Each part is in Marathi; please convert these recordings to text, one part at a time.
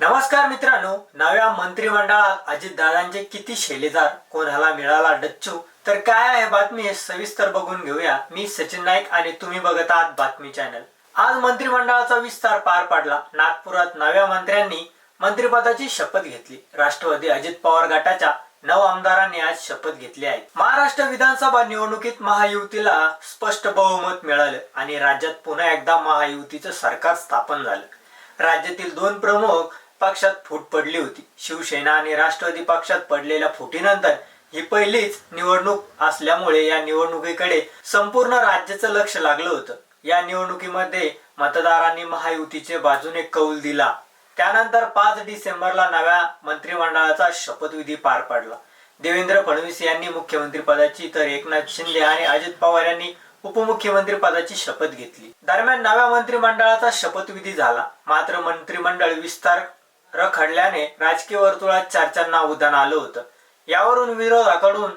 नमस्कार मित्रांनो नव्या मंत्रिमंडळात अजितदादांचे किती शेलेदार कोणाला मिळाला डच्चू? तर काय आहे बातमी हे सविस्तर बघून घेऊया. मी सचिन नाईक आणि तुम्ही बघत आहात बातमी चॅनल. आज मंत्रिमंडळाचा विस्तार पार पडला. नागपुरात नव्या मंत्र्यांनी मंत्रिपदाची शपथ घेतली. राष्ट्रवादी अजित पवार गटाच्या नऊ आमदारांनी आज शपथ घेतली आहे. महाराष्ट्र विधानसभा निवडणुकीत महायुतीला स्पष्ट बहुमत मिळालं आणि राज्यात पुन्हा एकदा महायुतीचं सरकार स्थापन झालं. राज्यातील दोन प्रमुख पक्षात फूट पडली होती. शिवसेना आणि राष्ट्रवादी पक्षात पडलेल्या फुटीनंतर ही पहिलीच निवडणूक असल्यामुळे या निवडणुकीकडे संपूर्ण राज्याचं लक्ष लागलं होतं. या निवडणुकीमध्ये मतदारांनी महायुतीचे बाजूने कौल दिला. त्यानंतर पाच डिसेंबरला नव्या मंत्रिमंडळाचा शपथविधी पार पडला. देवेंद्र फडणवीस यांनी मुख्यमंत्री पदाची तर एकनाथ शिंदे आणि अजित पवार यांनी उपमुख्यमंत्री पदाची शपथ घेतली. दरम्यान नव्या मंत्रिमंडळाचा शपथविधी झाला. मात्र मंत्रिमंडळ विस्तार रखडल्याने राजकीय वर्तुळात चर्चांना उदान आलं होतं. यावरून विरोधाकडून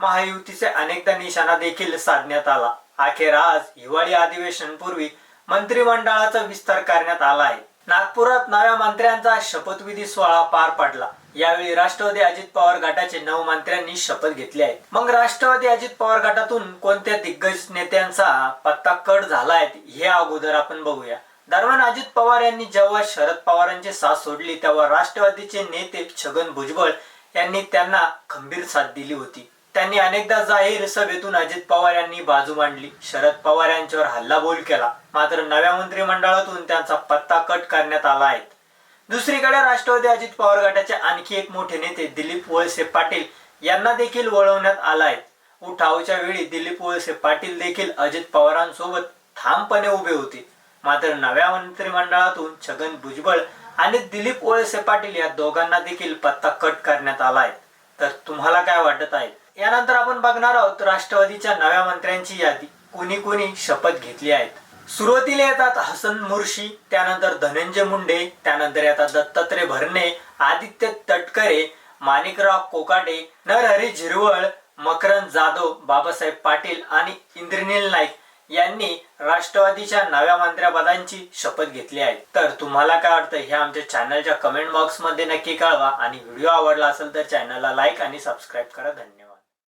महायुतीचे अनेकदा निशाणा देखील साधण्यात आला. अखेर आज हिवाळी अधिवेशनपूर्वी मंत्रिमंडळाचा विस्तार करण्यात आला आहे. नागपुरात नव्या मंत्र्यांचा शपथविधी सोहळा पार पडला. यावेळी राष्ट्रवादी अजित पवार गटाचे नऊ मंत्र्यांनी शपथ घेतली आहे. मग राष्ट्रवादी अजित पवार गटातून कोणत्या दिग्गज नेत्यांचा पत्ता कट झालाय हे अगोदर आपण बघूया. दरम्यान अजित पवार यांनी जेव्हा शरद पवारांची साथ सोडली तेव्हा राष्ट्रवादीचे नेते छगन भुजबळ यांनी त्यांना खंबीर साथ दिली होती. त्यांनी अनेकदा जाहीर सभेतून अजित पवार यांनी बाजू मांडली. शरद पवार यांच्यावर हल्लाबोल केला. मात्र नव्या मंत्रिमंडळातून त्यांचा पत्ता कट करण्यात आला आहे. दुसरीकडे राष्ट्रवादी अजित पवार गटाचे आणखी एक मोठे नेते दिलीप वळसे पाटील यांना देखील वळवण्यात आला आहे. उठावच्या वेळी दिलीप वळसे पाटील देखील अजित पवारांसोबत ठामपणे उभे होते. मात्र नव्या मंत्रिमंडळातून छगन भुजबळ आणि दिलीप वळसे पाटील या दोघांना देखील पत्ता कट करण्यात आला तर तुम्हाला काय वाटत आहे? यानंतर आपण बघणार आहोत राष्ट्रवादीच्या नव्या मंत्र्यांची यादी. कोणी कोणी शपथ घेतली आहेत. सुरुवातीला येतात हसन मुर्शी त्यानंतर धनंजय मुंडे त्यानंतर येतात दत्तात्रय भरणे आदित्य तटकरे माणिकराव कोकाटे नरहरी झिरवळ मकरंद जाधव बाबासाहेब पाटील आणि इंद्रनील नाईक. यांनी राष्ट्रवादीच्या नव्या मंत्र्यापदांची शपथ घेतली आहे. तर तुम्हाला काय वाटतं? हे आमच्या चॅनलच्या कमेंट बॉक्समध्ये नक्की कळवा. आणि व्हिडिओ आवडला असेल तर चॅनलला लाईक आणि सबस्क्राईब करा. धन्यवाद.